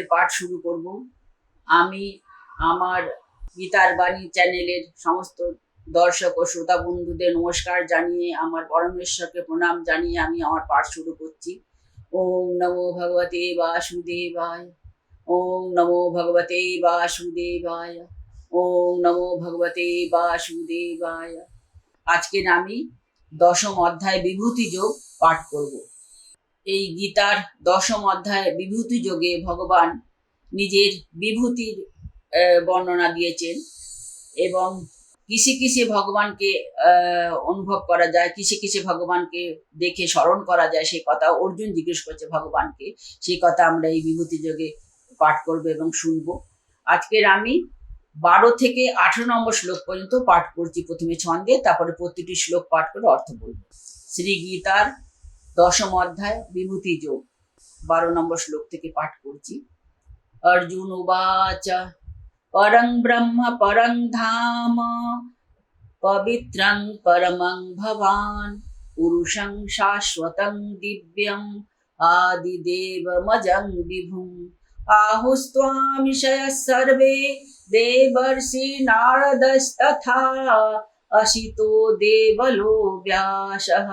আজকের পাঠ শুরু করব। আমি আমার গীতার বাণী চ্যানেলের সমস্ত দর্শক ও শ্রোতা বন্ধুদের নমস্কার জানিয়ে, আমার পরমেশ্বরকে প্রণাম জানিয়ে আমি আমার পাঠ শুরু করছি। ওম নমো ভগবতে বাসুদেবায়, ওম নমো ভগবতে বাসুদেবায়, ওম নমো ভগবতে বাসুদেবায়। আজকের আমি দশম অধ্যায় বিভূতি যোগ পাঠ করব। এই গীতার দশম অধ্যায়ে বিভূতি যোগে ভগবান নিজের বিভূতির বর্ণনা দিয়েছেন এবং কিসে কিসে ভগবানকে অনুভব করা যায়, কিসে কিসে ভগবানকে দেখে স্মরণ করা যায়, সেই কথা অর্জুন জিজ্ঞেস করছে ভগবানকে। সেই কথা আমরা এই বিভূতি যোগে পাঠ করব এবং শুনব। আজকের আমি বারো থেকে আঠারো নম্বর শ্লোক পর্যন্ত পাঠ করছি প্রথমে ছন্দে, তারপরে প্রতিটি শ্লোক পাঠ করে অর্থ বলব। শ্রী গীতার দশম অধ্যায় বিভূতি যোগ বারো নম্বর শ্লোক থেকে পাঠ করছি অর্জুন উবাচ পরং ব্রহ্ম পরং ধাম পবিত্রং পরমং ভবান পুরুষং শাশ্বতং দিব্যম আদিদেবমজং বিভুম আহুস্ত্বামিষয়ः सर्वे देवर्षि नारदस्तथा अशितो देवलो व्यासः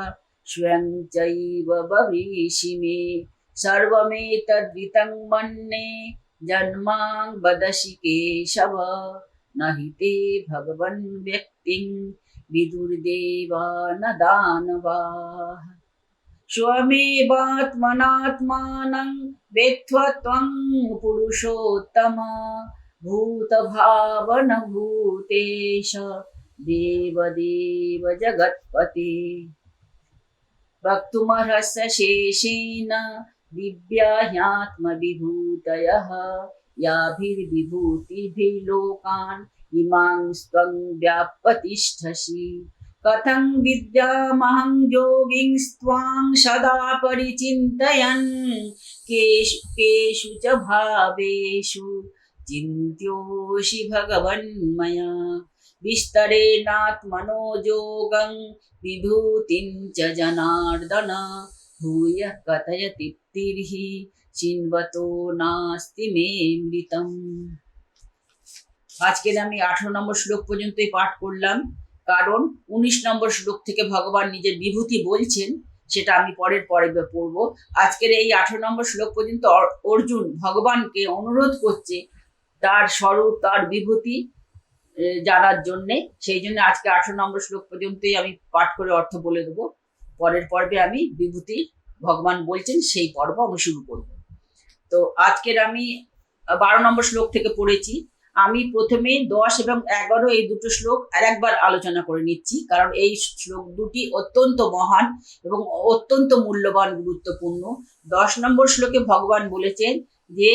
स्वयं चैव भविषि मे। सर्वमेतद्वितं मन्ये जन्मां वदसि केशव। न हि ते भगवन् व्यक्तिं विदुर्देवा न दानवाः स्वमेवात्मनात्मानं वेत्त्व त्वं पुरुषोत्तम। देवदेव जगत्पते। वक्तुमर्हस्य शेषेण दिव्या ह्यात्मविभूतयः याभिर्विभूतिभिः लोकान् इमांस्त्वं व्यापतिष्ठसि कथं विद्यामहं योगिंस्त्वां सदा परिचिन्तयन् केषु केषु च भावेषु चिन्त्योषि भगवन्मया। विस्तरेणात्मनो योगं विभूतिं च जनार्दन भूयः कथय तृप्तिर्हि চিনবতো নাস্তি মে মৃতম আজকের আমি আঠারো নম্বর শ্লোক পর্যন্তই পাঠ করলাম কারণ উনিশ নম্বর শ্লোক থেকে ভগবান নিজের বিভূতি বলছেন সেটা আমি পরের পরে পড়ব আজকের এই আঠারো নম্বর শ্লোক পর্যন্ত অর- অর্জুন ভগবানকে অনুরোধ করছে তার স্বরূপ তার বিভূতি আহ, জানার জন্যে। সেই জন্য আজকে আঠারো নম্বর শ্লোক পর্যন্তই আমি পাঠ করে অর্থ বলে দেবো। পরের পর্বে আমি বিভূতি ভগবান বলছেন, সেই পর্ব আমি শুরু করব। তো আজকের আমি বারো নম্বর শ্লোক থেকে পড়েছি। আমি প্রথমে দশ এবং এগারো এই দুটো শ্লোক আর একবার আলোচনা করে নিচ্ছি, কারণ এই শ্লোক দুটি অত্যন্ত মহান এবং অত্যন্ত মূল্যবান, গুরুত্বপূর্ণ। দশ নম্বর শ্লোকে ভগবান বলেছেন যে,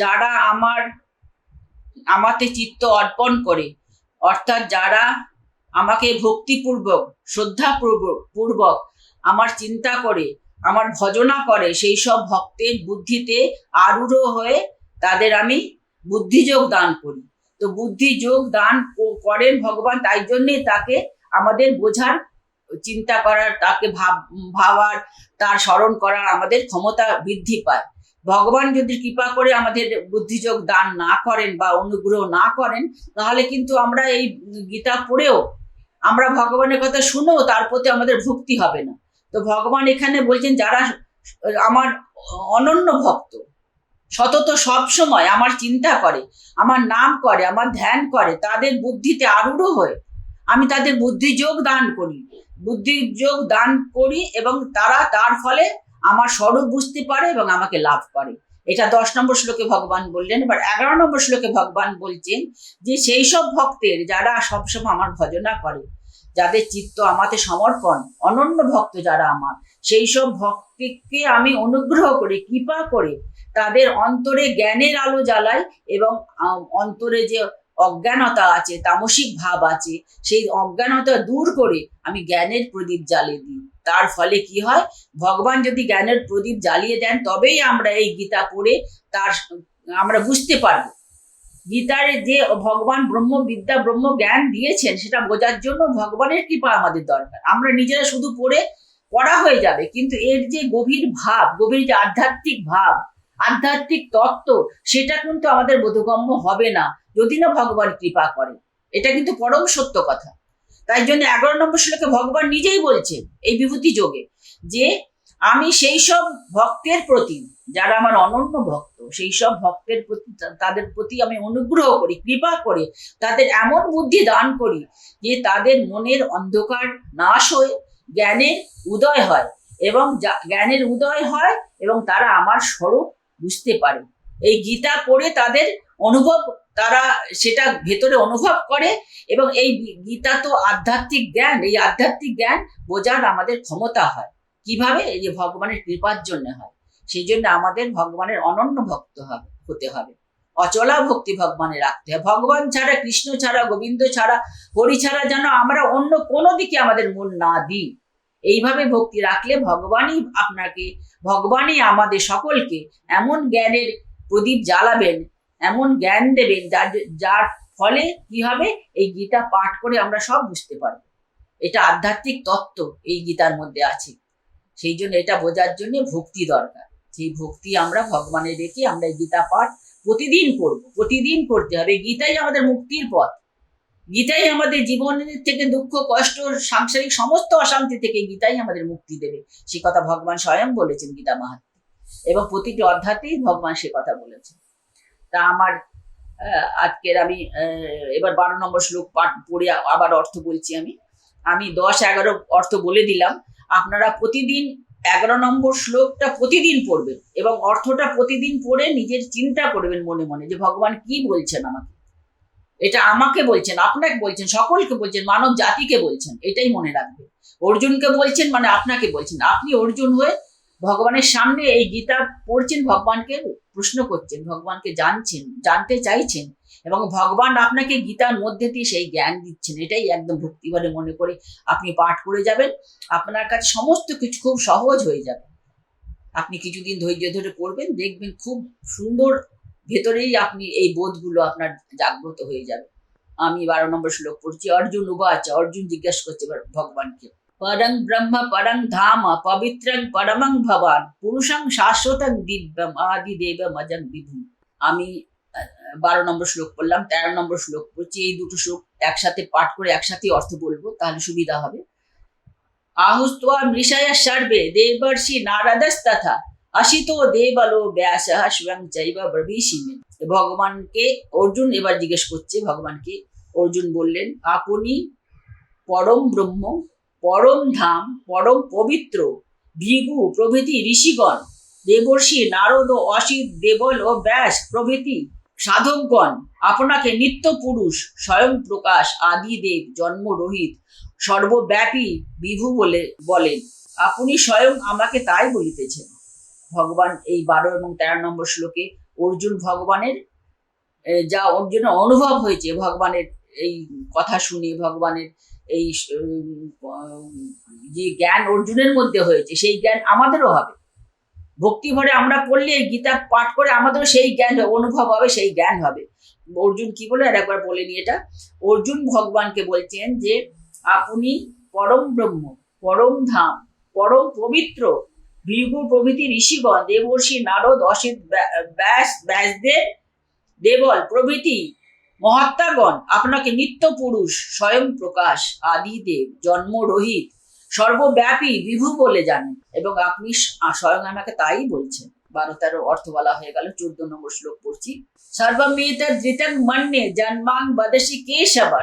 যারা আমার আমাতে চিত্ত অর্পণ করে। অর্থাৎ যারা আমাকে ভক্তিপূর্বক, শ্রদ্ধাপূর্বক, পূর্বক আমার চিন্তা করে, আমার ভজনা করে, সেই সব ভক্তের বুদ্ধিতে আরূঢ় হয়ে তাদের আমি বুদ্ধিযোগ দান করি। তো বুদ্ধিযোগ দান করেন ভগবান, তাই জন্যে তাকে আমাদের বোঝার, চিন্তা করার, তাকে ভাব, ভাবার, তার স্মরণ করার আমাদের ক্ষমতা বৃদ্ধি পায়। ভগবান যদি কৃপা করে আমাদের বুদ্ধিযোগ দান না করেন বা অনুগ্রহ না করেন, তাহলে কিন্তু আমরা এই গীতা পড়েও আমরা ভগবানের কথা শুনেও তার প্রতি আমাদের ভক্তি হবে না। তো ভগবান এখানে বলছেন, যারা আমার অনন্য ভক্ত, সতত সব সময় আমার চিন্তা করে, আমার নাম করে, আমার ধ্যান করে, তাদের বুদ্ধিতে আরূঢ় হয়ে আমি তাদের বুদ্ধিযোগ দান করি। বুদ্ধিযোগ দান করি এবং তারা তার ফলে আমার স্বরূপ বুঝতে পারে এবং আমাকে লাভ করে। এটা দশ নম্বর শ্লোকে ভগবান বললেন, এবার এগারো নম্বর শ্লোকে ভগবান বলছেন যে, সেই সব ভক্তের যারা সবসময় আমার ভজনা করে, যাদের চিত্ত আমাতে সমর্পণ, অনন্য ভক্ত যারা আমার, সেই সব ভক্তিকে আমি অনুগ্রহ করে, কৃপা করে তাদের অন্তরে জ্ঞানের আলো জ্বালাই এবং অন্তরে যে অজ্ঞানতা আছে, তামসিক ভাব আছে, সেই অজ্ঞানতা দূর করে আমি জ্ঞানের প্রদীপ জ্বালিয়ে দিই। তার ফলে কি হয়? ভগবান যদি জ্ঞানের প্রদীপ জ্বালিয়ে দেন, তবেই আমরা এই গীতা পড়ে তার আমরা বুঝতে পারব। গীতার যে ভগবান ব্রহ্ম বিদ্যা ব্রহ্ম জ্ঞান দিয়েছেন, সেটা বোঝার জন্য ভগবানের কৃপা আমাদের দরকার। আমরা নিজেরা শুধু পড়ে পড়া হয়ে যাবে, কিন্তু এর যে গভীর ভাব, গভীর যে আধ্যাত্মিক ভাব, আধ্যাত্মিক তত্ত্ব, সেটা কিন্তু আমাদের বোধগম্য হবে না, যদি না ভগবান কৃপা করে। এটা কিন্তু পরম সত্য কথা। তাই জন্য এগারো নম্বর শ্লোকে ভগবান নিজেই বলছেন এই বিভূতি যোগে যে আমি সেই সব ভক্তের প্রতি, যারা আমার অনন্য ভক্ত, সেই সব ভক্তের প্রতি তাদের প্রতি আমি অনুগ্রহ করি, কৃপা করে, তাদের এমন বুদ্ধি দান করি যে তাদের মনের অন্ধকার নাশ হয়ে, জ্ঞানের উদয় হয় এবং জ্ঞানের উদয় হয় এবং তারা আমার স্বরূপ বুঝতে পারে। এই গীতা পড়ে তাদের অনুভব, তারা সেটা ভেতরে অনুভব করে এবং এই গীতা তো আধ্যাত্মিক জ্ঞান, এই আধ্যাত্মিক জ্ঞান বোঝার আমাদের ক্ষমতা হয়। কীভাবে? এই যে ভগবানের কৃপার জন্য হয়। সেই জন্য আমাদের ভগবানের অনন্য ভক্ত হবে হতে হবে। অচলা ভক্তি ভগবানে রাখতে হবে। ভগবান ছাড়া, কৃষ্ণ ছাড়া, গোবিন্দ ছাড়া, হরি ছাড়া যেন আমরা অন্য কোনো দিকে আমাদের মন না দিই। এইভাবে ভক্তি রাখলে ভগবানই আপনাকে, ভগবানই আমাদের সকলকে এমন জ্ঞানের প্রদীপ জ্বালাবেন, এমন জ্ঞান দেবেন যার যার ফলে কি হবে? এই গীতা পাঠ করে আমরা সব বুঝতে পারব। এটা আধ্যাত্মিক তত্ত্ব এই গীতার মধ্যে আছে। সেই জন্য এটা বোঝার জন্য ভক্তি দরকার। সেই ভক্তি আমরা ভগবানের রেখে আমরা এই গীতা পাঠ প্রতিদিন করব। প্রতিদিন করতে হবে। গীতাই আমাদের মুক্তির পথ। গীতাই আমাদের জীবনের থেকে দুঃখ, কষ্ট, সাংসারিক সমস্ত অশান্তি থেকে গীতাই আমাদের মুক্তি দেবে। সে কথা ভগবান স্বয়ং বলেছেন গীতা মাহাত্মে। এবং প্রতিটি অধ্যাতেই ভগবান সে কথা বলেছেন। তা আমার আজকের আমি এবার বারো নম্বর শ্লোক পাঠ পড়ে আবার অর্থ বলছি আমি। আমি দশ এগারো অর্থ বলে দিলাম। আপনারা প্রতিদিন এগারো নম্বর শ্লোকটা প্রতিদিন পড়বেন এবং অর্থটা প্রতিদিন পড়ে নিজের চিন্তা করবেন মনে মনে যে ভগবান কি বলছেন আমাকে। এটা আমাকে বলছেন, আপনাকে বলছেন, সকলকে বলছেন, মানব জাতিকে বলছেন, এটাই মনে রাখবে অর্জুনকে বলছেন মানে আপনাকে বলছেন। আপনি অর্জুন হয়ে ভগবানের সামনে এই গীতা পড়ছেন, ভগবানকে প্রশ্ন করছেন, ভগবানকে জানছেন, জানতে চাইছেন এবং ভগবান আপনাকে গীতার মধ্যে দিয়ে সেই জ্ঞান দিচ্ছেন। এটাই একদম ভক্তি বলে মনে করে আপনি পাঠ করে যাবেন। আপনার কাছে সমস্ত কিছু খুব সহজ হয়ে যাবে। আপনি কিছুদিন ধৈর্য ধরে পড়বেন, দেখবেন খুব সুন্দর ভেতরেই আপনি এই বোধগুলো আপনার জাগ্রত হয়ে যাবে। আমি বারো নম্বর শ্লোক পড়ছি, অর্জুন উবাচ, অর্জুন জিজ্ঞাসা করছে ভগবানকে। পরং ব্রহ্ম পরং ধাম পবিত্রং পরমং ভবান পুরুষং শাশ্বতং দিব্যম আদি দেব মজং বিভু আমি বারো নম্বর শ্লোক পড়লাম, তেরো নম্বর শ্লোক পড়ছি। এই দুটো শ্লোক একসাথে পাঠ করে একসাথে অর্থ বলব, তাহলে সুবিধা হবে। আহুস্ত্বা মৃষয় সর্বে, দেবর্ষি নারদস্তথা। অসিত দেবলো ব্যাস স্বয়ং চৈব ব্রবীষিমে ভগবানকে অর্জুন এবার জিজ্ঞেস করছে, ভগবানকে অর্জুন বললেন, আপনি পরম ব্রহ্ম পরম ধাম, পরম পবিত্র, ভিগু প্রভৃতি ঋষিগণ, দেবর্ষি নারদ ও অসিত দেবল ও ব্যাস প্রভৃতি সাধকগণ, আপনাকে নিত্য পুরুষ, স্বয়ং প্রকাশ আদি দেব জন্ম রহিত, সর্বব্যাপী বিভু বলে, বলেন। আপনি স্বয়ং আমাকে তাই বলিতেছেন। ভগবান এই বারো এবং তেরো নম্বর শ্লোকে অর্জুন ভগবানের যা অর্জুনের অনুভব হয়েছে, ভগবানের এই কথা শুনে, ভগবানের এই যে জ্ঞান অর্জুনের মধ্যে হয়েছে, সেই জ্ঞান আমাদেরও হবে। ভক্তি ভরে আমরা পড়লে, গীতা পাঠ করে আমাদেরও সেই জ্ঞান অনুভব হবে, সেই জ্ঞান হবে। অর্জুন কি বলে? আর একবার বলে নি এটা। অর্জুন ভগবানকে বলছেন যে, আপনি পরম ব্রহ্ম, পরম ধাম, পরম পবিত্র, ভৃগু প্রভৃতি ঋষিগণ, দেবর্ষি নারদ, অসিত ব্যা- ব্যাস, ব্যাসদেব, দেবল প্রভৃতি মহাত্মাগণ, আপনাকে নিত্য পুরুষ, স্বয়ং প্রকাশ, আদিদেব, জন্মরহিত, সর্বব্যাপী বিভু বলে জানেন। এবং আপনি স্বয়ং আমাকে তাই বলছেন। বারো তেরো অর্থ বলা হয়ে গেল, চোদ্দ নম্বর শ্লোক পড়ছি। সর্বমেত ধৃতং মন্যে জন্মাং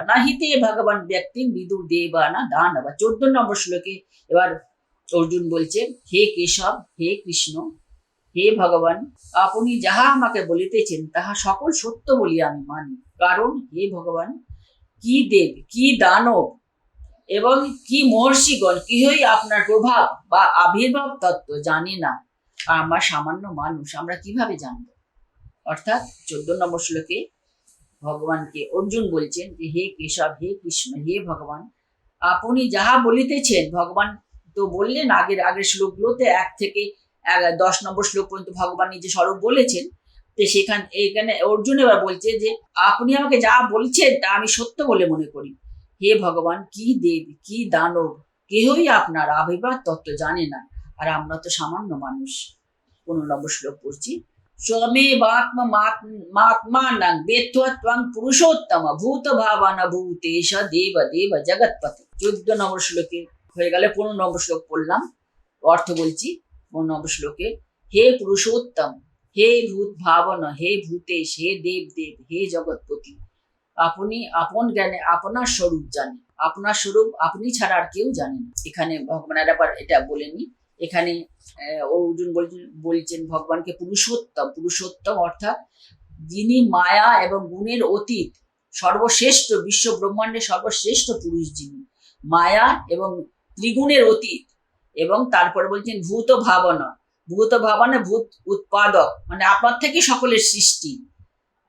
নাহিতে ভগবান ব্যক্তি বিদু দেবা না দানব। চোদ্দ নম্বর শ্লোকে এবার অর্জুন বলছে হে কেশব, হে কৃষ্ণ হে ভগবান, আপনি যাহা আমাকে বলিতেছেন, তাহা সকল সত্য বলি আমি মানি। কারণ হে ভগবান, কি দেব, কি দানব এবং কি মহর্ষিগণ, কেহই আপনার প্রভাব বা আবির্ভাব তত্ত্ব জানি না। আর আমরা সামান্য মানুষ, আমরা কীভাবে জানব? অর্থাৎ চোদ্দ নম্বর শ্লোকে ভগবানকে অর্জুন বলছেন যে, হে কেশব, হে কৃষ্ণ, হে ভগবান, আপনি যাহা বলিতেছেন, ভগবান তো বললেন আগের আগের শ্লোকগুলোতে এক থেকে দশ নম্বর শ্লোক পর্যন্ত ভগবান নিজে স্বরূপ বলেছেন তো সেখান, এখানে অর্জুন এবার বলছে যে, আপনি আমাকে যা বলছেন তা আমি সত্য বলে মনে করি। হে ভগবান, কি দেব, কি দানব? কেহই আপনার আবির্ভাব তত্ত্ব জানে না, আর আমরা তো সামান্য মানুষ। পনেরো নম্বর শ্লোক পড়ছি স্বমেবাত্ম মাত্মানং বেত্বা ত্বং পুরুষোত্তম ভূত ভাবান ভূতেশ দেব দেব জগৎপতি চোদ্দ নম্বর শ্লোকে হয়ে গেলে পনেরো নম্বর শ্লোক পড়লাম। অর্থ বলছি পনেরো শ্লোকে হে পুরুষোত্তম, হে ভূত ভাবন, হে ভূতেশ, হে দেব দেব হে জগৎপতি। আপনি আপন জ্ঞানে আপনার স্বরূপ জানেন। আপনার স্বরূপ আপনি ছাড়া আর কেউ জানেন এখানে ভগবানের আবার এটা বলেনি। এখানে অর্জুন বলছেন বলছেন ভগবানকে পুরুষোত্তম। পুরুষোত্তম অর্থাৎ যিনি মায়া এবং গুণের অতীত, সর্বশ্রেষ্ঠ, বিশ্ব ব্রহ্মাণ্ডের সর্বশ্রেষ্ঠ পুরুষ যিনি। মায়া এবং ত্রিগুণের অতীত এবং তারপরে বলছেন ভূত ভাবনা। ভূত ভাবনা ভূত উৎপাদক মানে আপনার থেকে সকলের সৃষ্টি।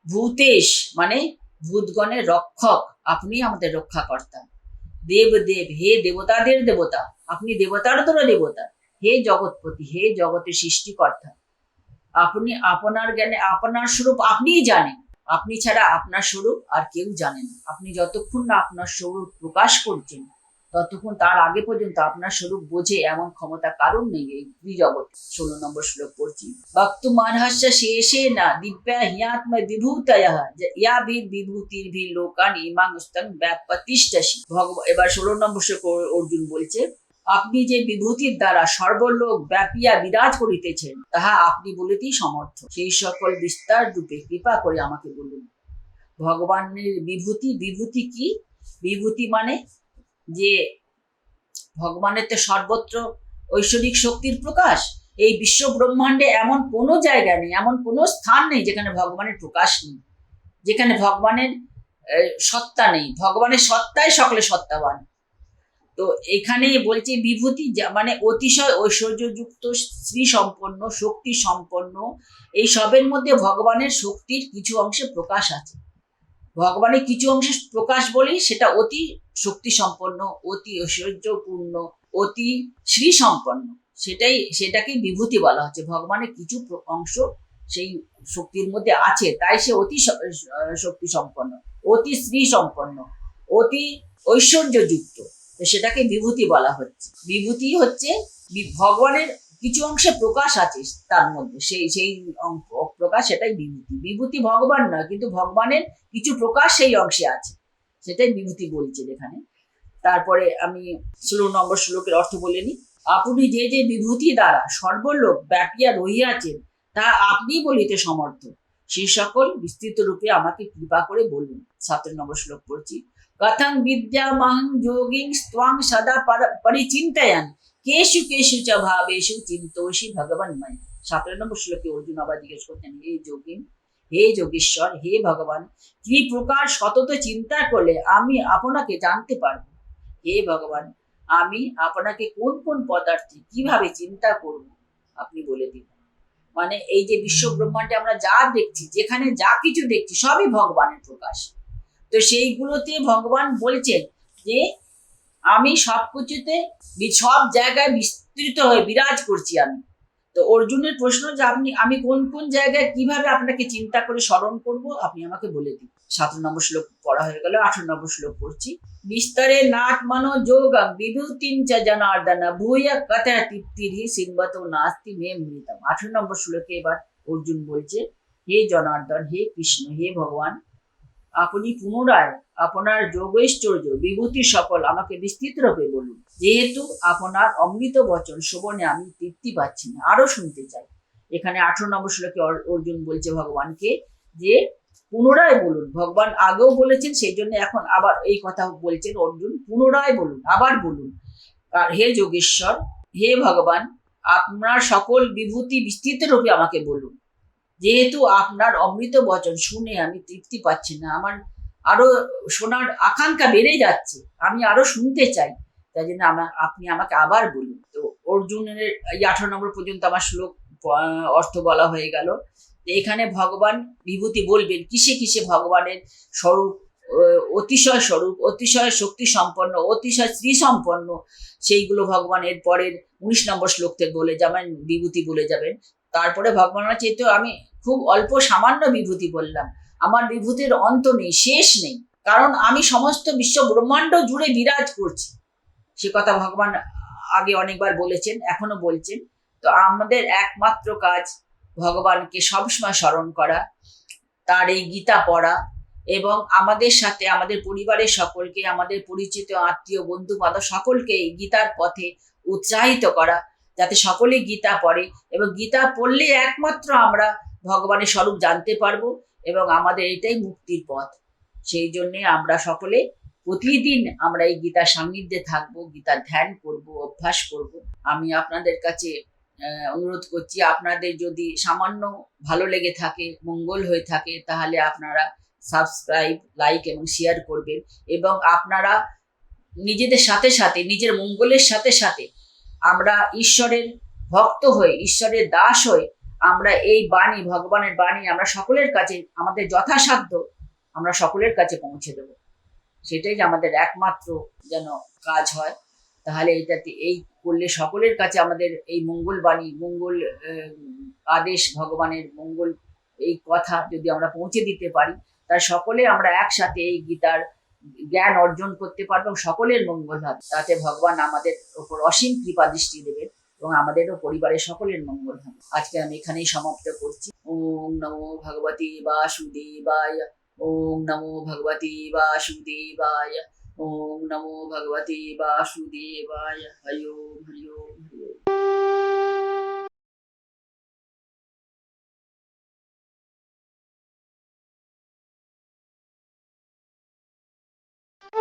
ভূতেশ মানে ভূতগণের রক্ষক আপনি আমাদের রক্ষাকর্তা। দেব দেব, হে দেবতাদের দেবতা, আপনি দেবতার তোরা দেবতা। হে জগৎপতি, হে জগতের সৃষ্টিকর্তা। আপনি আপনার জ্ঞানে আপনার স্বরূপ আপনিই জানেন। আপনি ছাড়া আপনার স্বরূপ আর কেউ জানেন আপনি যতক্ষণ না আপনার স্বরূপ প্রকাশ করছেন ততক্ষণ তার আগে পর্যন্ত আপনার স্বরূপ বোঝে এমন ক্ষমতা কারণ নেই এই ত্রিজগৎ। ষোলো নম্বর শ্লোক পড়ছি। ভক্তু মানহস্য শেষে না দিব্যা হিয়াত্ম বিভূতয় ইয়া ভি বিভূতির ভি লোকান ইমাং স্তং ব্যাপতিষ্ঠসি। ভগবান এবার ষোলো নম্বর শ্লোক অর্জুন বলছে, আপনি যে বিভূতির দ্বারা সর্বলোক ব্যাপিয়া বিরাজ করিতেছেন, তাহা আপনি বলিতেই সমর্থ। সেই সকল বিস্তার রূপে কৃপা করে আমাকে বলুন। ভগবানের বিভূতি বিভূতি কি? বিভূতি মানে যে ভগবানের তো সর্বত্র ঐশ্বরিক শক্তির প্রকাশ, এই বিশ্ব ব্রহ্মাণ্ডে এমন কোনো জায়গা নেই, এমন কোনো স্থান নেই যেখানে ভগবানের প্রকাশ নেই, যেখানে ভগবানের সত্তা নেই, ভগবানের সত্তাই সকলে সত্তাবান। তো এখানে বলছে বিভূতি মানে অতিশয় ঐশ্বর্যযুক্ত শ্রী সম্পন্ন শক্তি সম্পন্ন এই সবের মধ্যে ভগবানের শক্তির কিছু অংশে প্রকাশ আছে। ভগবানের কিছু অংশ প্রকাশ বলেই সেটা অতি শক্তি সম্পন্ন অতি ঐশ্বর্যপূর্ণ, অতি শ্রী সম্পন্ন সেটাই, সেটাকে বিভূতি বলা হচ্ছে। ভগবানের কিছু অংশ সেই শক্তির মধ্যে আছে, তাই সে অতি শক্তি সম্পন্ন অতি শ্রী সম্পন্ন অতি ঐশ্বর্যযুক্ত। সেটাকে বিভূতি বলা হচ্ছে। বিভূতি হচ্ছে ভগবানের কিছু অংশে প্রকাশ আছে তার মধ্যে। সেই সেই অং- প্রকাশ সেটাই বিভূতি। বিভূতি ভগবান নয়, কিন্তু ভগবানের কিছু প্রকাশ সেই অংশে আছে। সেটাই বিভূতি বলছে এখানে। তারপরে আমি ষোলো নম্বর শ্লোকের অর্থ বলে নিই। আপনি যে যে বিভূতি দ্বারা সর্বলোক ব্যাপিয়া রহিয়াছেন, তা আপনি বলিতে সমর্থ। সে সকল বিস্তৃত রূপে আমাকে কৃপা করে বলুন। সতেরো নম্বর শ্লোক পড়ছি। কথং বিদ্যামাহং যোগিং স্ত্বাং সদা পর- পরিচিন্তয়ান। কেশু কেশু চ ভাবেশু চিন্তোষী ভগবানময় সতেরো নম্বর শ্লোকে অর্জুন আবার জিজ্ঞেস করতেন হে যোগিন হে যোগেশ্বর হে ভগবান কি প্রকার সতত চিন্তা করলে আমি আপনাকে জানতে পারব। হে ভগবান, আমি আপনাকে কোন কোন পদার্থে কীভাবে চিন্তা করব? আপনি বলে দিন মানে এই যে বিশ্ব ব্রহ্মাণ্ডে আমরা যা দেখছি, যেখানে যা কিছু দেখছি, সবই ভগবানের প্রকাশ। তো সেইগুলোতে ভগবান বলছেন যে আমি সব কিছুতে সব জায়গায় বিস্তৃত হয়ে বিরাজ করছি আমি। তো অর্জুনের প্রশ্ন যে আপনি আমি কোন কোন জায়গায় কীভাবে আপনাকে চিন্তা করে স্মরণ করব, আপনি আমাকে বলে দিন। সাত নম্বর শ্লোক পড়া হয়ে গেল, আঠারো নম্বর শ্লোক পড়ছি। বিস্তারে নাট মনো যোগম বিভূতিন চ জনার্দন, ভূয় কথা তৃপ্তিরি সিংবত নাস্তি মে মৃতম। আঠারো নম্বর শ্লোকে এবার অর্জুন বলছে, হে জনার্দন, হে কৃষ্ণ, হে ভগবান আপনি পুনরায় আপনার যোগৈশ্বর্য বিভূতি সকল আমাকে বিস্তৃত রূপে বলুন। যেহেতু আপনার অমৃত বচন শোভনে আমি তৃপ্তি পাচ্ছি না আরও শুনতে চাই। এখানে আঠারো নম্বর শ্লোকে অর- অর্জুন বলছে ভগবানকে যে, পুনরায় বলুন, ভগবান আগেও বলেছেন সেই জন্য এখন আবার এই কথা বলছেন অর্জুন, পুনরায় বলুন, আবার বলুন। আর হে যোগেশ্বর, হে ভগবান, আপনার সকল বিভূতি বিস্তৃত রূপে আমাকে বলুন। যেহেতু আপনার অমৃত বচন শুনে আমি তৃপ্তি পাচ্ছি না, আমার আরও শোনার আকাঙ্ক্ষা বেড়ে যাচ্ছে, আমি আরও শুনতে চাই। তাই জন্য আমার আপনি আমাকে আবার বলুন। তো অর্জুনের এই আঠারো নম্বর পর্যন্ত আমার শ্লোক অর্থ বলা হয়ে গেল। এখানে ভগবান বিভূতি বলবেন, কিসে কিসে ভগবানের স্বরূপ অতিশয় স্বরূপ, অতিশয় শক্তি সম্পন্ন, অতিশয় শ্রী সম্পন্ন, সেইগুলো ভগবানের পরের উনিশ নম্বর শ্লোক থেকে বলে যাবেন, বিভূতি বলে যাবেন। তারপরে ভগবানের চেয়ে তো আমি খুব অল্প সামান্য বিভূতি বললাম। আমার বিভূতির অন্ত নেই, শেষ নেই। কারণ আমি সমস্ত বিশ্ব ব্রহ্মাণ্ড জুড়ে বিরাজ করছি। সে কথা ভগবান আগে অনেকবার বলেছেন, এখনও বলছেন। তো আমাদের একমাত্র কাজ ভগবানকে সবসময় স্মরণ করা, তার এই গীতা পড়া এবং আমাদের সাথে, আমাদের পরিবারের সকলকে, আমাদের পরিচিত, আত্মীয় বন্ধু বান্ধব সকলকে এই গীতার পথে উৎসাহিত করা। যাতে সকলে গীতা পড়ে এবং গীতা পড়লে একমাত্র আমরা ভগবানের স্বরূপ জানতে পারব এবং আমাদের এটাই মুক্তির পথ। সেই জন্যে আমরা সকলে প্রতিদিন আমরা এই গীতার সান্নিধ্যে থাকব গীতার ধ্যান করব, অভ্যাস করব। আমি আপনাদের কাছে অনুরোধ করছি, আপনাদের যদি সামান্য ভালো লেগে থাকে, মঙ্গল হয়ে থাকে, তাহলে আপনারা সাবস্ক্রাইব, লাইক এবং শেয়ার করবেন এবং আপনারা নিজেদের সাথে সাথে, নিজের মঙ্গলের সাথে সাথে আমরা ঈশ্বরের ভক্ত হয়ে, ঈশ্বরের দাস হয়ে আমরা এই বাণী, ভগবানের বাণী আমরা সকলের কাছে, আমাদের যথাসাধ্য আমরা সকলের কাছে পৌঁছে দেব। সেটাই আমাদের একমাত্র যেন কাজ হয়। তাহলে এটাতে এই করলে সকলের কাছে আমাদের এই মঙ্গল বাণী, মঙ্গল আদেশ, ভগবানের মঙ্গল এই কথা যদি আমরা পৌঁছে দিতে পারি তার সকলে আমরা একসাথে এই গীতার জ্ঞান অর্জন করতে পারব সকলের মঙ্গল হবে। তাতে ভগবান আমাদের ওপর অসীম কৃপা দৃষ্টি দেবেন এবং আমাদেরও পরিবারের সকলের মঙ্গল হবে। আজকে আমি এখানেই সমাপ্ত করছি। ওম নমো ভগবতী বাসুদেবায়, ওম নমো ভগবতী বাসুদেবায়, ওম নমো ভগবতী বাসুদেবায়। হরি ওম হরি